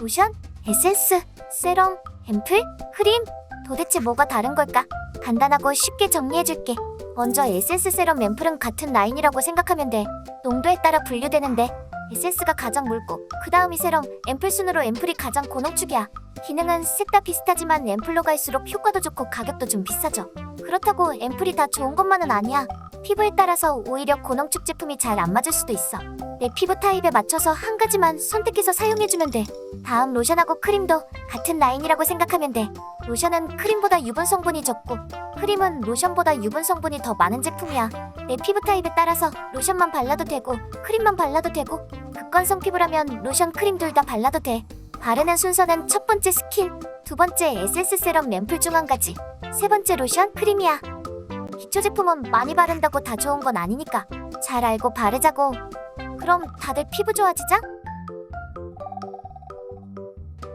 로션, 에센스, 세럼, 앰플, 크림 도대체 뭐가 다른 걸까? 간단하고 쉽게 정리해줄게. 먼저 에센스 세럼 앰플은 같은 라인이라고 생각하면 돼. 농도에 따라 분류되는데 에센스가 가장 묽고 그 다음이 세럼, 앰플 순으로 앰플이 가장 고농축이야. 기능은 셋 다 비슷하지만 앰플로 갈수록 효과도 좋고 가격도 좀 비싸죠. 그렇다고 앰플이 다 좋은 것만은 아니야. 피부에 따라서 오히려 고농축 제품이 잘 안 맞을 수도 있어. 내 피부 타입에 맞춰서 한 가지만 선택해서 사용해주면 돼. 다음 로션하고 크림도 같은 라인이라고 생각하면 돼. 로션은 크림보다 유분 성분이 적고 크림은 로션보다 유분 성분이 더 많은 제품이야. 내 피부 타입에 따라서 로션만 발라도 되고 크림만 발라도 되고 극건성 피부라면 로션 크림 둘 다 발라도 돼. 바르는 순서는 첫 번째 스킨, 두 번째 에센스 세럼 앰플 중한 가지, 세 번째 로션 크림이야. 기초 제품은 많이 바른다고 다 좋은 건 아니니까 잘 알고 바르자고. 그럼 다들 피부 좋아지자?